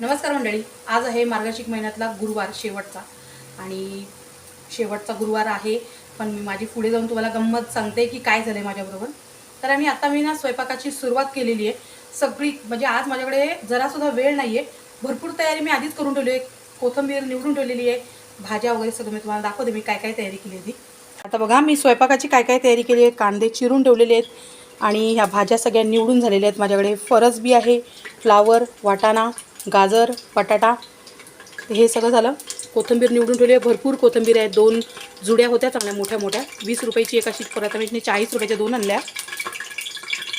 नमस्कार मंडळी आज आहे मार्गशिक महिन्यातला गुरुवार शेवटचा. आणि शेवटचा गुरुवार आहे पण मी माझी पुढे जाऊन तुम्हाला गंमत सांगते की काय झालं आहे माझ्याबरोबर. तर आणि आता मी ना स्वयंपाकाची सुरुवात केलेली आहे. सगळी म्हणजे आज माझ्याकडे जरासुद्धा वेळ नाही आहे भरपूर तयारी मी आधीच करून ठेवली आहे. कोथंबीर निवडून ठेवलेली आहे. भाज्या वगैरे सगळं मी तुम्हाला दाखवते मी काय काय तयारी केली होती आता बघा मी स्वयंपाकाची काय काय तयारी केली आहे. कांदे चिरून ठेवलेले आहेत. आणि ह्या भाज्या सगळ्या निवडून झालेल्या आहेत. माझ्याकडे फरस बी आहे फ्लावर वाटाणा गाजर बटाटा हे सगळं झालं. कोथिंबीर निवडून ठेवली आहे. भरपूर कोथिंबीर आहे दोन जुड्या होत्या चांगल्या मोठ्या मोठ्या. वीस रुपयाची एक अशी परत म्हणजे मी चाळीस रुपयाच्या दोन आणल्या.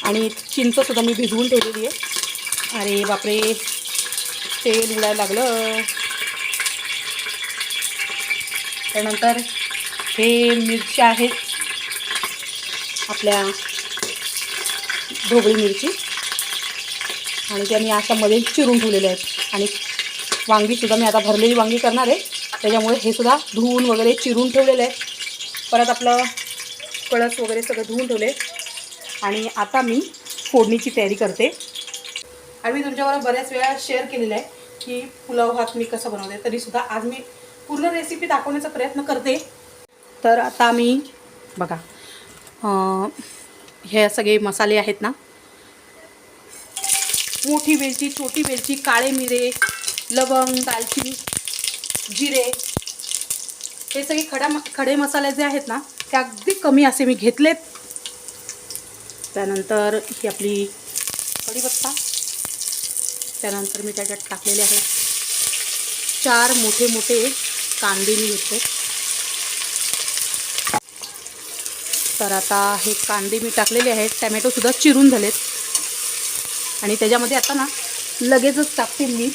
आणि चिंचसुद्धा मी भिजवून ठेवलेली आहे. अरे बापरे. तेल उडायला लागलं. त्यानंतर हे मिरच्या आहेत. आपल्या ढोबळी मिरची. आणि त्या मी आता मध्ये चिरून ठेवलेल्या आहेत. आणि वांगीसुद्धा मी आता भरलेली वांगी करणार आहे. त्याच्यामुळे हे सुद्धा धुवून वगैरे चिरून ठेवलेलं आहे परत आपलं कळस वगैरे सगळं धुवून ठेवले आणि आता मी फोडणीची तयारी करते. आणि मी तुमच्याबरोबर बऱ्याच वेळा शेअर केलेलं आहे की पुलाव भात मी कसं बनवते तरीसुद्धा आज मी पूर्ण रेसिपी दाखवण्याचा प्रयत्न करते. तर आता मी बघा हे सगळे मसाले आहेत ना मोठी वेलची छोटी वेलची काळे मिरे लवंग दालचिनी जिरे हे सगळे खडा खडे मसाले जे आहेत ना ते अगदी कमी असे मी घेतलेत. त्यानंतर ही आपली कढीपत्ता. त्यानंतर मी त्याच्यात टाकलेले आहेत चार मोठे मोठे कांदे मी घेतले. तर आता हे कांदे मी टाकलेले आहेत. टॅमॅटोसुद्धा चिरून झालेत. आणि त्याच्यामध्ये आता ना लगेचच टाकते मीठ.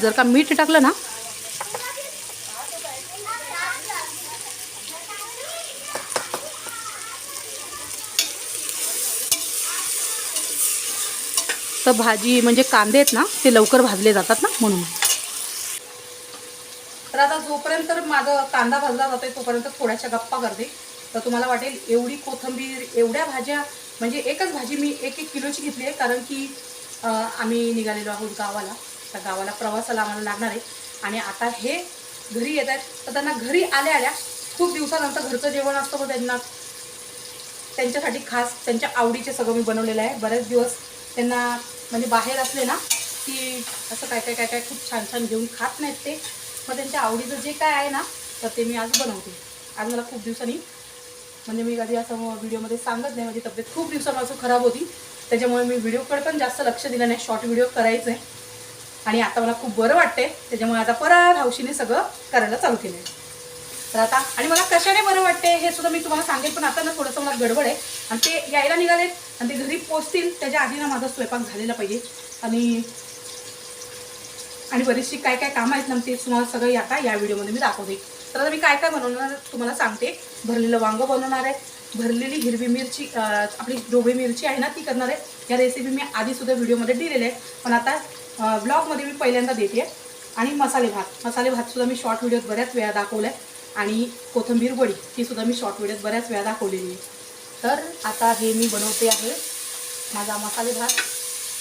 जर का मीठ टाकलं ना तर भाजी म्हणजे कांदे आहेत ना ते लवकर भाजले जातात ना म्हणून. तर आता जोपर्यंत तर माझं कांदा भाजला जातोय तोपर्यंत थोड्याशा गप्पा करते. तर तुम्हाला वाटेल एवढी कोथंबीर एवढ्या भाज्या म्हणजे एकच भाजी मी एक एक किलोची घेतली आहे कारण की आम्ही निघालेलो आहोत गावाला. त्या गावाला प्रवासाला आम्हाला लागणार आहे. आणि आता हे घरी येत आहेत. तर त्यांना घरी आल्या आल्या खूप दिवसानंतर घरचं जेवण असतं मग त्यांना. त्यांच्यासाठी खास त्यांच्या आवडीचे सगळं मी बनवलेलं आहे. बरेच दिवस त्यांना म्हणजे बाहेर असले ना की असं काय काय काय काय खूप छान छान घेऊन खात नाहीत ते. मग त्यांच्या आवडीचं जे काय आहे ना तर ते मी आज बनवते. आज मला खूप दिवसांनी म्हणजे मी कधी असं व्हिडिओमध्ये सांगत नाही माझी तब्येत खूप दिवसापासून खराब होती. त्याच्यामुळे मी व्हिडिओकडे पण जास्त लक्ष दिलं नाही शॉर्ट व्हिडिओ करायचं आहे आणि आता मला खूप बरं वाटते त्याच्यामुळे आता परत हौशीने सगळं करायला चालू केलं आहे तर आता आणि मला कशाने बरं वाटते हे सुद्धा मी तुम्हाला सांगेल पण आता ना थोडंसं मला गडबड आहे. आणि ते यायला निघालेत आणि ते घरी पोचतील त्याच्या आधी ना माझा स्वयंपाक झालेला पाहिजे. आणि आणि बरीचशी काय काय कामं आहेत ना ते तुम्हाला सगळं आता या व्हिडिओमध्ये मी दाखवते. तर आता मी काय काय बनवणार तुम्हाला सांगते. भरलेलं वांगं बनवणार आहे. भरलेली हिरवी मिरची आपली ढोबळी मिरची आहे ना ती करणार आहे. या रेसिपी मी आधीसुद्धा व्हिडिओमध्ये दिलेले आहे पण आता ब्लॉगमध्ये मी पहिल्यांदा देते. आहे आणि मसाले भात. मसाले भातसुद्धा मी शॉर्ट व्हिडिओत बऱ्याच वेळा दाखवला आहे आणि कोथिंबीर वडी तीसुद्धा मी शॉर्ट व्हिडिओत बऱ्याच वेळा दाखवलेली आहे. तर आता हे मी बनवते आहे माझा मसाले भात.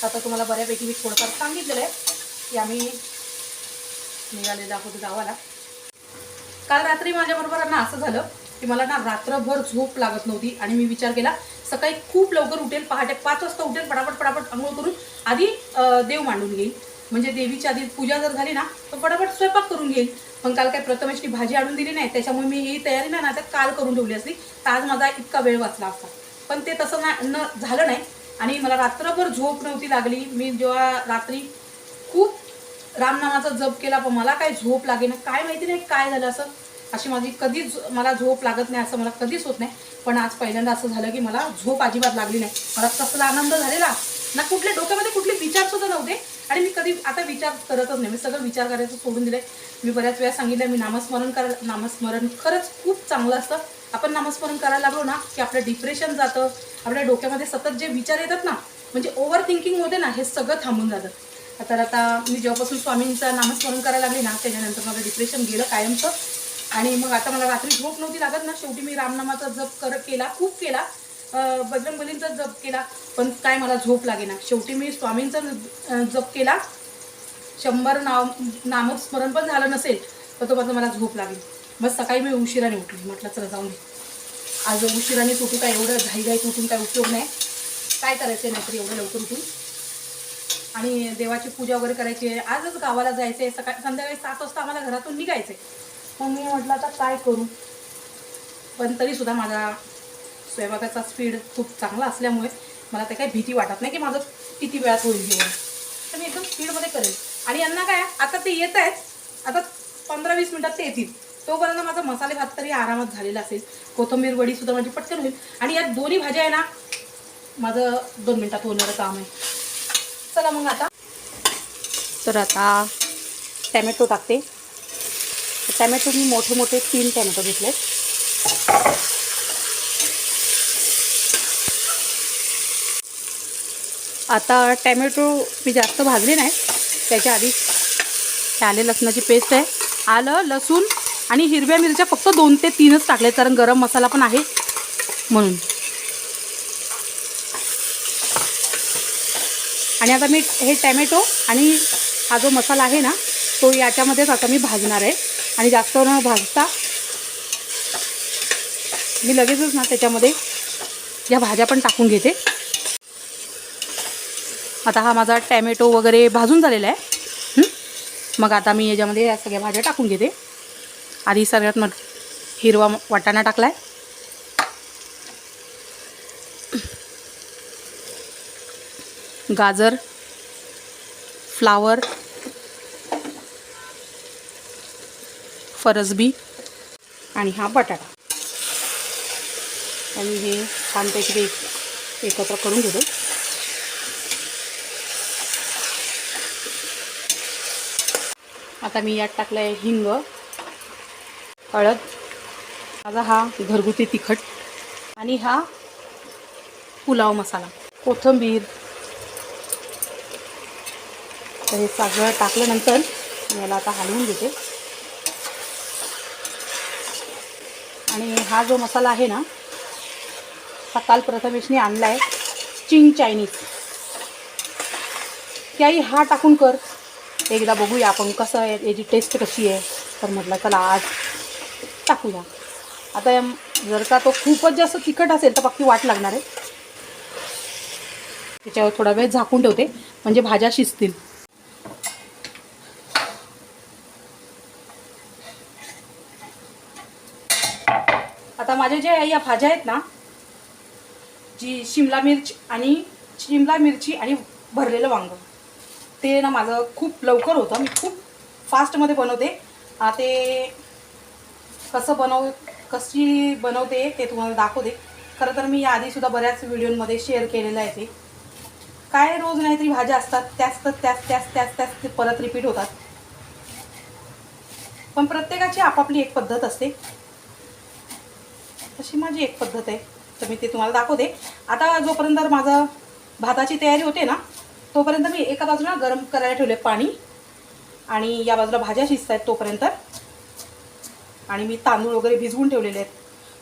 आता तुम्हाला बऱ्यापैकी मी थोडंफार सांगितलेलं आहे. की आम्ही निघाले आहोत गावाला. काल रात्री माझ्याबरोबर ना असं झालं की मला ना रात्रभर झोप लागत नव्हती आणि मी विचार केला सकाळी खूप लवकर उठेल पहाटे पाच वाजता उठेल पटापट पटापट आंघोळ करून आधी देव मांडून घेईल म्हणजे देवीची आधी पूजा जर झाली ना तर पटापट स्वयंपाक करून घेईल पण काल काय प्रथमेशनी भाजी आणून दिली नाही त्याच्यामुळे मी ही तयारी ना तर काल करून ठेवली असती. तर आज माझा इतका वेळ वाचला असता. पण ते तसं ना न झालं नाही. आणि मला रात्रभर झोप नव्हती लागली. मी जेव्हा रात्री खूप रामनामाचा जप केला पण मला काय झोप लागे ना काय माहिती नाही काय झालं असं. अशी माझी कधीच मला झोप लागत नाही असं मला कधीच होत नाही. पण आज पहिल्यांदा असं झालं की मला झोप अजिबात लागली नाही. मला कसला आनंद झालेला. ना कुठल्या डोक्यामध्ये कुठले विचार सुद्धा नव्हते. आणि मी कधी आता विचार करतच नाही. मी सगळं विचार करायचं सोडून दिले मी बऱ्याच वेळा सांगितलं मी नामस्मरण करा नामस्मरण खरंच खूप चांगलं असतं. आपण नामस्मरण करायला लागलो ना की आपलं डिप्रेशन जातं. आपल्या डोक्यामध्ये सतत जे विचार येतात ना म्हणजे ओव्हर थिंकिंग होते ना हे सगळं थांबून जातं. तर आता मी जेव्हापासून स्वामींचा नामस्मरण करायला लागले ना त्याच्यानंतर माझं डिप्रेशन गेलं कायमचं. आणि मग आता मला रात्री झोप नव्हती लागत ना शेवटी मी रामनामाचा जप कर केला खूप केला. बजरंगबलींचा जप केला पण काय मला झोप लागे ना शेवटी मी स्वामींचा जप केला. शंभर नाव नामस्मरण पण झालं नसेल तर तो माझं मला झोप लागेल. मग सकाळी मी उशिराने उठली. म्हटलं चला जाऊन दे. आज उशिराने उठू काय एवढं घाईघाईत उठून काय उपयोग नाही. काय करायचं नाहीतरी एवढं लवकर उठून? आणि देवाची पूजा वगैरे करायची आहे. आजच गावाला जायचं आहे सकाळी संध्याकाळी सात वाजता आम्हाला घरातून निघायचं आहे मग मी म्हटलं आता काय करू? पण तरीसुद्धा माझा स्वयंपाकाचा स्पीड खूप चांगला असल्यामुळे मला ते काही भीती वाटत नाही की माझं किती वेळात होईल जेवण तर मी एकदम स्पीडमध्ये करेल. आणि यांना काय आता ते येत आहेत. आता पंधरा वीस मिनटात ते येतील. तोपर्यंत माझा मसाले भात तरी आरामात झालेला असेल. कोथिंबीर वडीसुद्धा माझी पटकन होईल. आणि या दोन्ही भाज्या आहे ना माझं दोन मिनटात होणारं काम आहे. चला मग आता. तर आता टॅमॅटो टाकते. टॅमॅटो मी मोठे मोठे तीन टॅमॅटो घेतले आता टॅमॅटो मी जास्त भाजले नाही. त्याच्या आधी आले लसणाची पेस्ट आहे. आलं लसूण आणि हिरव्या मिरच्या फक्त दोन ते तीनच टाकले कारण गरम मसाला पण आहे म्हणून. आणि आता मी हे टॅमॅटो आणि हा जो मसाला आहे ना तो याच्यामध्येच आता मी भाजणार आहे. आणि जास्त न भाजता मी लगेचच ना त्याच्यामध्ये या भाज्या पण टाकून घेते. आता हा माझा टॅमॅटो वगैरे भाजून झालेला आहे. मग आता मी याच्यामध्ये या सगळ्या भाज्या टाकून घेते. आधी सगळ्यात मग हिरवा वाटाणा टाकला आहे गाजर फ्लावर फरसबी आणि हा बटाटा. आणि हे छानपैकी एकत्र करून घेतो. आता मी यात टाकलं आहे हिंग हळद माझा हा घरगुती तिखट आणि हा पुलाव मसाला. कोथिंबीर तर हे सगळं टाकल्यानंतर मी याला आता हलवून घेते आणि हा जो मसाला आहे ना हा काल प्रथमेशने आणला आहे चिंग चायनीज. त्याही हा टाकून कर. एकदा बघूया आपण कसं आहे याची टेस्ट कशी आहे. तर म्हटलं चला आज टाकूया. आता जर का तो खूपच जास्त तिखट असेल तर पक्की वाट लागणार आहे. त्याच्यावर थोडा वेळ झाकून ठेवते. म्हणजे भाज्या शिजतील. आता माझ्या ज्या या भाज्या आहेत ना जी शिमला मिरची आणि शिमला मिरची आणि भरलेलं वांग ते ना माझं खूप लवकर होतं. मी खूप फास्टमध्ये बनवते. ते कसं बनव कशी बनवते ते तुम्हाला दाखवते. खरं तर मी याआधीसुद्धा बऱ्याच व्हिडिओमध्ये शेअर केलेलं आहे ते. काय रोज नाहीतरी भाज्या असतात त्याच तर त्याच त्याच त्याच त्याच ते परत रिपीट होतात. पण प्रत्येकाची आपापली एक पद्धत असते. तशी माझी एक पद्धत आहे. तर मी ते तुम्हाला दाखवते. आता जोपर्यंत माझं भाताची तयारी होते ना तोपर्यंत मी एका बाजूला गरम करायला ठेवले पाणी आणि या बाजूला भाज्या शिजत आहेत तोपर्यंत. आणि मी तांदूळ वगैरे भिजवून ठेवलेले आहेत.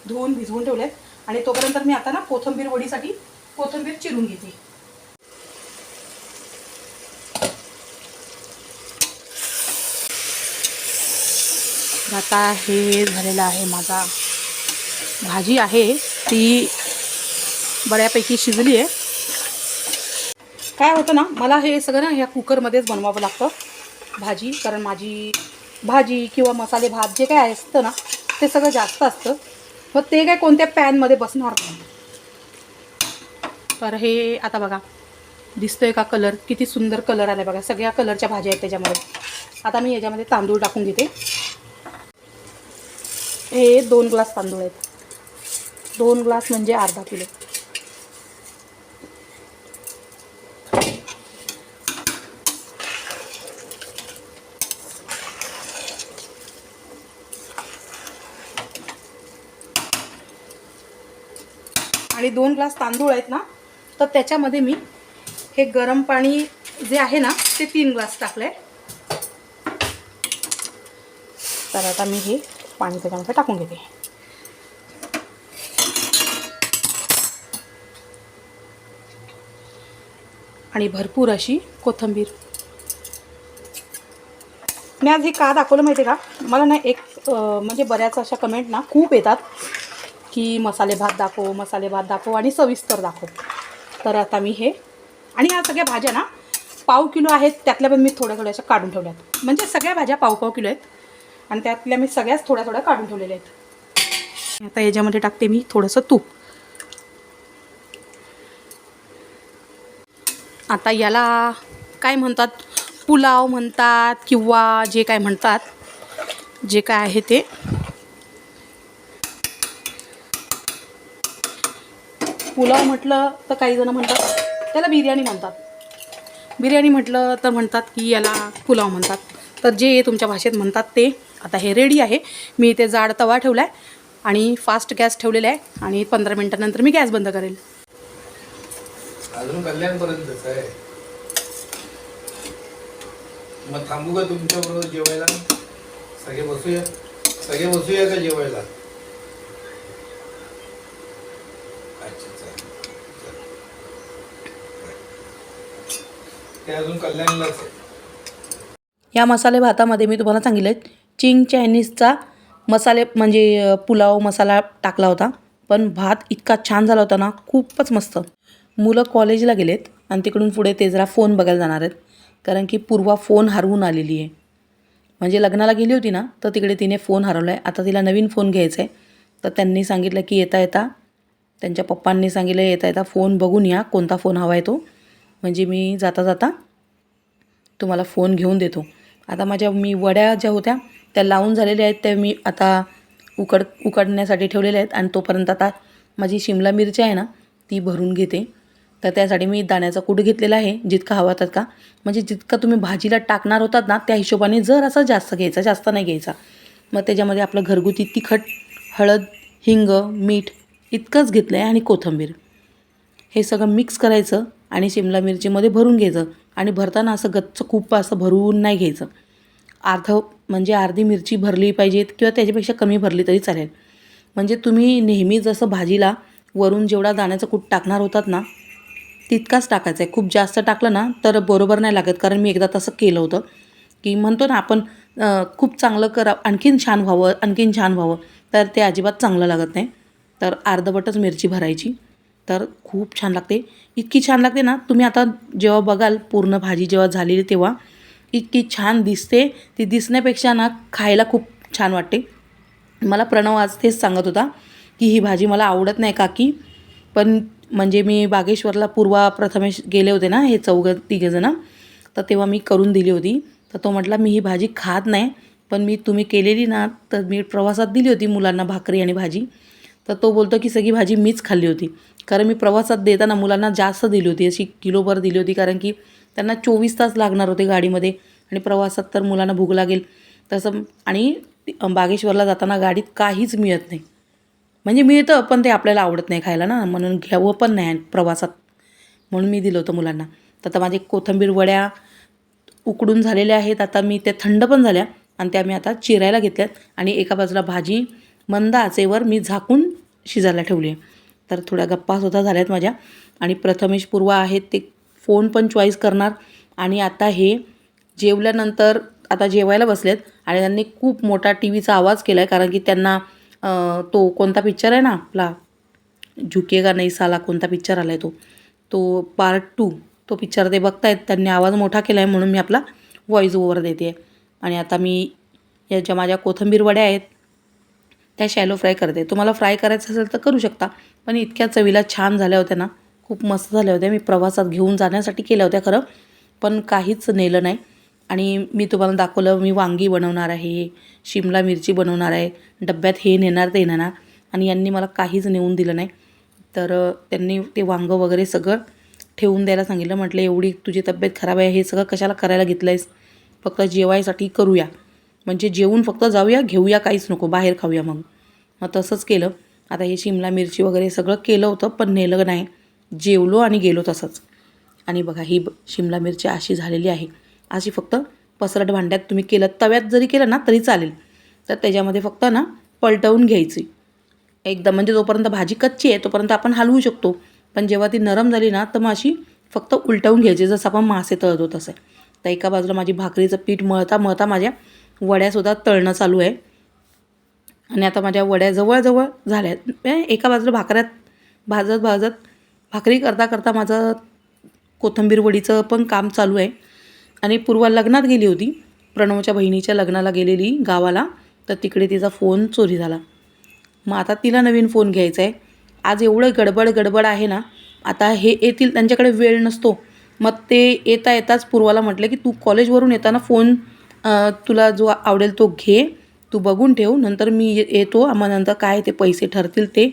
धुवून भिजवून ठेवले आहेत आणि तोपर्यंत मी आता ना कोथिंबीर वडीसाठी कोथिंबीर चिरून घेते. आता हे झालेलं आहे माझा भाजी आहे ती बऱ्यापैकी शिजली आहे. काय होतं ना मला हे सगळं ना ह्या कुकरमध्येच बनवावं लागतं भाजी कारण माझी भाजी किंवा मसाले भात जे काय असतं ना ते सगळं जास्त असतं. मग ते काय कोणत्या पॅनमध्ये बसणार? नाही तर हे आता बघा दिसतोय का कलर? किती सुंदर कलर आला बघा सगळ्या कलरच्या भाज्या आहेत त्याच्यामध्ये. आता मी याच्यामध्ये तांदूळ टाकून घेते हे दोन ग्लास तांदूळ आहेत. दोन ग्लास म्हणजे अर्धा किलो. आणि दोन ग्लास तांदूळ आहेत ना तर त्याच्यामध्ये मी हे गरम पाणी जे आहे ना ते तीन ग्लास टाकले तर आता मी हे पाणी त्याच्यामध्ये टाकून घेते. आणि भरपूर अशी कोथिंबीर. मी आज हे का दाखवलं माहिती आहे का? मला ना एक म्हणजे बऱ्याच अशा कमेंट ना खूप येतात की मसाले भात दाखव मसाले भात दाखव आणि सविस्तर दाखव. तर आता मी हे आणि ह्या सगळ्या भाज्या ना पाव किलो आहेत त्यातल्या पण मी थोड्या थोड्याशा काढून ठेवल्यात म्हणजे सगळ्या भाज्या पाव पाव किलो आहेत आणि त्यातल्या मी सगळ्याच थोड्या थोड्या काढून ठेवलेल्या आहेत. आता याच्यामध्ये टाकते मी थोडंसं तूप. आता याला काय म्हणतात? पुलाव म्हणतात किंवा जे काय म्हणतात जे काय आहे ते. पुलाव म्हटलं तर काही जण म्हणतात त्याला बिर्याणी म्हणतात. बिर्याणी म्हटलं तर म्हणतात की याला पुलाव म्हणतात. तर जे तुमच्या भाषेत म्हणतात ते आता हे रेडी आहे. मी इथे जाड तवा ठेवला आहे आणि फास्ट गॅस ठेवलेला आहे आणि पंधरा मिनटानंतर मी गॅस बंद करेल. अजून कल्याणपर्यंतच आहे. मग थांबू का तुमच्याबरोबर जेवायला? सगळे बसूया? सगळे बसूया का जेवायला? अच्छा चालेल ते अजून कल्याणलाच आहे. या मसाले भातामध्ये मी तुम्हाला सांगितलं चिंग चायनीजचा मसाले म्हणजे पुलाव मसाला टाकला होता. पण भात इतका छान झाला होता ना खूपच मस्त. मुलं कॉलेजला गेलेत आणि तिकडून पुढे ते जरा फोन बघायला जाणार आहेत. कारण की पूर्वा फोन हरवून आलेली आहे. म्हणजे लग्नाला गेली होती ना तर तिकडे तिने फोन हरवला आहे आता तिला नवीन फोन घ्यायचा आहे तर त्यांनी सांगितलं की येता येता. त्यांच्या पप्पांनी सांगितलं येता येता फोन बघून या कोणता फोन हवा आहे तो. म्हणजे मी जाता जाता तुम्हाला फोन घेऊन देतो. आता माझ्या मी वड्या ज्या होत्या त्या लावून झालेल्या आहेत. त्या मी आता उकड उकडण्यासाठी ठेवलेल्या आहेत. आणि तोपर्यंत आता माझी शिमला मिरची आहे ना ती भरून घेते. तर त्यासाठी मी दाण्याचा कूट घेतलेला आहे. जितका हवा तितका म्हणजे जितका तुम्ही भाजीला टाकणार होतात ना त्या हिशोबाने जर असं जास्त घ्यायचा जास्त नाही घ्यायचा मग त्याच्यामध्ये आपलं घरगुती तिखट हळद हिंग मीठ इतकंच घेतलं आहे आणि कोथिंबीर. हे सगळं मिक्स करायचं आणि शिमला मिरचीमध्ये भरून घ्यायचं आणि भरताना असं गच्च खूप असं भरून नाही घ्यायचं. अर्ध म्हणजे अर्धी मिरची भरली पाहिजेत किंवा त्याच्यापेक्षा कमी भरली तरी चालेल. म्हणजे तुम्ही नेहमी जसं भाजीला वरून जेवढा दाण्याचं कूट टाकणार होतात ना तितकाच टाकायचा आहे. खूप जास्त टाकलं ना तर बरोबर नाही लागत. कारण मी एकदा तसं केलं होतं की म्हणतो ना आपण खूप चांगलं करा आणखीन छान व्हावं आणखीन छान व्हावं तर ते अजिबात चांगलं लागत नाही. तर अर्धवटच मिरची भरायची. तर खूप छान लागते. इतकी छान लागते ना तुम्ही आता जेव्हा बघाल पूर्ण भाजी जेव्हा झालेली तेव्हा इतकी छान दिसते. ती दिसण्यापेक्षा ना खायला खूप छान वाटते. मला प्रणव आज तेच सांगत होता की ही भाजी मला आवडत नाही काकी पण म्हणजे मी बागेश्वरला पूर्वा प्रथमेश गेले होते ना हे चौघं तिघंजणं तर तेव्हा मी करून दिली होती. तर तो म्हटला मी ही भाजी खात नाही पण मी तुम्ही केलेली ना तर मी प्रवासात दिली होती मुलांना भाकरी आणि भाजी. तर तो बोलतो की सगळी भाजी मीच खाल्ली होती. कारण मी प्रवासात देताना मुलांना जास्त दिली होती. अशी किलोभर दिली होती कारण की त्यांना चोवीस तास लागणार होते गाडीमध्ये. आणि प्रवासात तर मुलांना भूक लागेल. तसं आणि बागेश्वरला जाताना गाडीत काहीच मिळत नाही. म्हणजे मिळतं पण ते आपल्याला आवडत नाही खायला ना. म्हणून घ्यावं पण नाही प्रवासात. म्हणून मी दिलं होतं मुलांना. तर आता माझे कोथंबीर वड्या उकडून झालेल्या आहेत. आता मी त्या थंड पण झाल्या आणि त्या मी आता चिरायला घेतल्यात. आणि एका बाजूला भाजी मंद आचेवर मी झाकून शिजायला ठेवली आहे. तर थोड्या गप्पा सुद्धा झाल्यात माझ्या. आणि प्रथमेश पूर्वा आहेत ते फोन पण चॉईस करणार. आणि आता हे जेवल्यानंतर आता जेवायला बसलेत. आणि त्यांनी खूप मोठा टी व्हीचा आवाज केला आहे कारण की त्यांना तो कोणता पिक्चर आहे ना आपला? झुकेगा नाही साला कोणता पिक्चर आला आहे तो. तो पार्ट टू तो पिक्चर ते बघतायत. त्यांनी आवाज मोठा केला आहे म्हणून मी आपला व्हॉईस ओवर देते आहे आणि आता मी या ज्या माझ्या कोथिंबीर वड्या आहेत त्या शॅलो फ्राय करते. तुम्हाला फ्राय करायचं असेल तर करू शकता पण इतक्या चवीला छान झाल्या होत्या ना. खूप मस्त झाल्या होत्या. मी प्रवासात घेऊन जाण्यासाठी केल्या होत्या खरं पण काहीच नेलं नाही. आणि मी तुम्हाला दाखवलं मी वांगी बनवणार आहे शिमला मिरची बनवणार आहे डब्यात हे नेणार ते नेणार. आणि यांनी मला काहीच नेऊन दिलं नाही. तर त्यांनी ते वांगं वगैरे सगळं ठेवून द्यायला सांगितलं. म्हटलं एवढी तुझी तब्येत खराब आहे हे सगळं कशाला करायला घेतलं आहेस फक्त जेवायसाठी करूया. म्हणजे जेवून फक्त जाऊया घेऊया काहीच नको बाहेर खाऊया मग. मग तसंच केलं. आता हे शिमला मिरची वगैरे सगळं केलं होतं पण नेलं नाही. जेवलो आणि गेलो तसंच. आणि बघा ही ब- शिमला मिरची अशी झालेली आहे. अशी फक्त पसरट भांड्यात तुम्ही केलं तव्यात जरी केलं ना तरी चालेल. तर त्याच्यामध्ये फक्त ना पलटवून घ्यायची. एकदम म्हणजे जोपर्यंत भाजी कच्ची आहे तोपर्यंत आपण हलवू शकतो. पण जेव्हा ती नरम झाली ना तर मग अशी फक्त उलटवून घ्यायची जसं आपण मासे तळतो तसं. तर एका बाजूला माझी भाकरीचं पीठ मळता मळता माझ्या वड्यासुद्धा तळणं चालू आहे. आणि आता माझ्या वड्या जवळजवळ झाल्या आहेत. म्हणजे एका बाजूला भाकऱ्यात भाजत भाजत भाकरी करता करता माझं कोथिंबीर वडीचं पण काम चालू आहे. आणि पूर्वा लग्नात गेली होती. प्रणवच्या बहिणीच्या लग्नाला गेलेली गावाला तर तिकडे तिचा फोन चोरी झाला. मग आता तिला नवीन फोन घ्यायचा आहे आज एवढं गडबड गडबड आहे ना आता हे येतील त्यांच्याकडे वेळ नसतो. मग ते येता येताच पूर्वाला म्हटलं की तू कॉलेजवरून येताना फोन तुला जो आवडेल तो घे. तू बघून ठेव नंतर मी ये- येतो. आम्हाला नंतर काय ते पैसे ठरतील ते.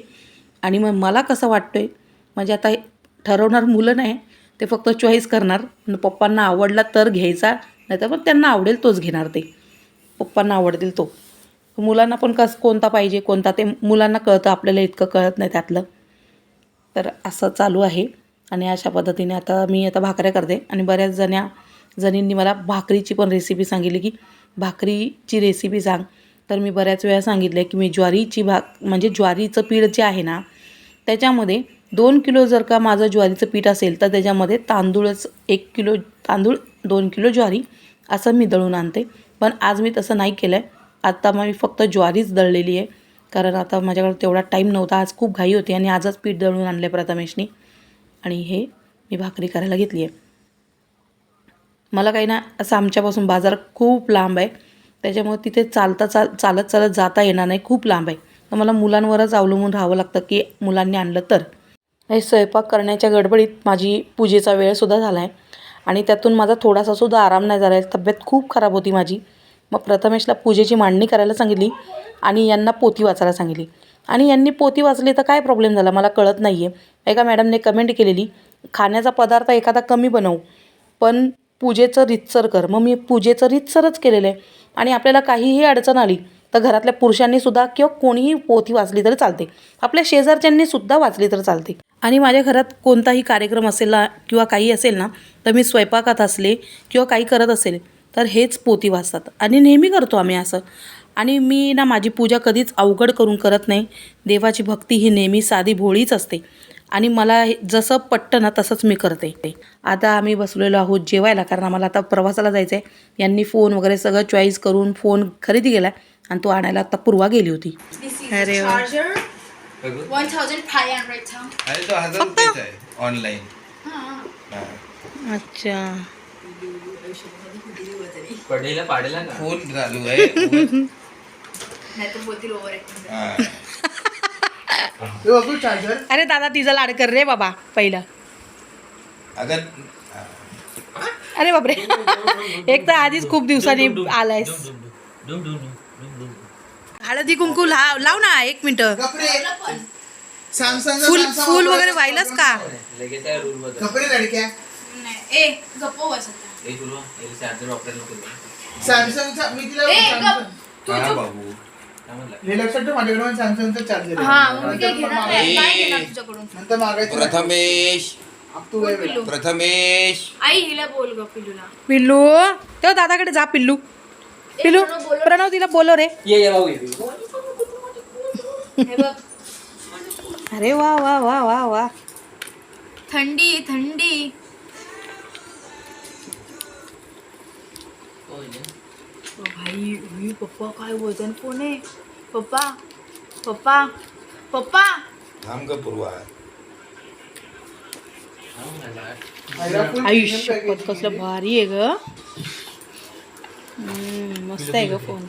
आणि मग मला कसं वाटतं आहे म्हणजे आता हे ठरवणार मुलं नाही ते फक्त चॉईस करणार. म्हणजे पप्पांना आवडला तर घ्यायचा नाहीतर मग त्यांना आवडेल तोच घेणार ते. पप्पांना आवडतील तो. मुलांना पण कस कोणता पाहिजे कोणता ते मुलांना कळतं आपल्याला इतकं कळत नाही त्यातलं. तर असं चालू आहे. आणि अशा पद्धतीने आता मी आता भाकऱ्या करते. आणि बऱ्याच जण्या जणींनी मला भाकरीची पण रेसिपी सांगितली की भाकरीची रेसिपी सांग. तर मी बऱ्याच वेळा सांगितलं की मी ज्वारीची भाक म्हणजे ज्वारीचं पीठ जे आहे ना त्याच्यामध्ये दोन किलो जर का माझं ज्वारीचं पीठ असेल तर त्याच्यामध्ये तांदूळच एक किलो तांदूळ दोन किलो ज्वारी असं मी दळून आणते. पण आज मी तसं नाही केलं आहे आता मी फक्त ज्वारीच दळलेली आहे. कारण आता माझ्याकडे तेवढा टाईम नव्हता. आज खूप घाई होती आणि आजच पीठ दळून आणलं प्रथमेशनी. आणि हे मी भाकरी करायला घेतली आहे. मला काही ना असं आमच्यापासून बाजार खूप लांब आहे. त्याच्यामुळे तिथे चालता चाल चालत चालत जाता येणार नाही. खूप लांब आहे. तर मला मुलांवरच अवलंबून राहावं लागतं की मुलांनी आणलं तर. हे स्वयंपाक करण्याच्या गडबडीत माझी पूजेचा वेळसुद्धा झाला आहे आणि त्यातून माझा थोडासासुद्धा आराम नाही झाला आहे तब्येत खूप खराब होती माझी. मग प्रथमेशला पूजेची मांडणी करायला सांगितली आणि यांना पोती वाचायला सांगितली. आणि यांनी पोती वाचली तर काय प्रॉब्लेम झाला? मला कळत नाही आहे एका मॅडमने कमेंट केलेली खाण्याचा पदार्थ एखादा कमी बनवू पण पूजेचं रितसर कर. मग मी पूजेचं रितसरच केलेलं आहे. आणि आपल्याला काहीही अडचण आली तर घरातल्या पुरुषांनीसुद्धा किंवा कोणीही पोथी वाचली तरी चालते. आपल्या शेजारच्यांनीसुद्धा वाचली तर चालते. आणि माझ्या घरात कोणताही कार्यक्रम असेल ना किंवा काही असेल ना तर मी स्वयंपाकात असले किंवा काही करत असेल तर हेच पोती वाचतात आणि नेहमी करतो आम्ही असं. आणि मी ना माझी पूजा कधीच अवघड करून करत नाही. देवाची भक्ती ही नेहमी साधी भोळीच असते. आणि मला हे- जसं पटतं ना तसंच मी करते. आता आम्ही बसलेलो आहोत जेवायला कारण आम्हाला आता प्रवासाला जायचं आहे यांनी फोन वगैरे सगळं चॉईस करून फोन खरेदी केला आणि तो आणायला आता पूर्वा गेली होती. अरे the वा. charger. बघू. 1500 huh? अरे तो हजार रुपयाचा आहे ऑनलाईन अच्छा. पडेला पाडेला फोन चालू आहे. उगाच- नाहीतर बोलतील ओव्हर ऍक्टिंग हा. अरे दादा तिचा लाड कर रे बाबा पहिला. अगं अरे बापरे. एक तर आधीच खूप दिवसांनी आलायस. डुम डुम डुम डुम. हळदी कुंकू लाव लाव ना एक मिनिट. सॅमसंग फुल फुल वगैरे व्हायलाच का? लगेच आहे रूल बदल कपडे लडक्या. नाही ए गप्प बस आता. ए तुला याला चार्जर वापरायला नको देऊ. सॅमसंगचा मी तिला ए Samsung- गप हा बाबू काय म्हणला? हे लक्षात ठेव माझ्याकडे पण सॅमसंगचा चार्जर हा मग मी काय घेणार नाही. काय घेणार तुझ्याकडून? नंतर मागायचं प्रथमेश. तू प्रथमेश. आई हिला बोल ग पिल्लूला. पिल्लू तेव्हा दादाकडे जा पिल्लू. पिल्लू प्रणव तिला बोलो रे. ये भाऊ हे अरे वा वा वा वा वा. थंडी थंडी. भाई पप्पा काय वजन आहे? पप्पा पप्पा पप्पा. थांब ग पूर्वा. हा आयुष्य कसलं भारी आहे ग. मस्त आहे ग फोन.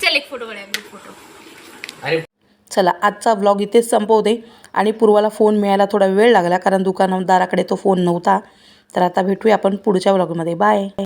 चल एक फोटो फोटो अरे चला आजचा ब्लॉग इथेच संपवते आणि पूर्वाला फोन मिळायला थोडा वेळ लागला कारण दुकानदाराकडे तो फोन नव्हता. तर आता भेटूया आपण पुढच्या ब्लॉगमध्ये बाय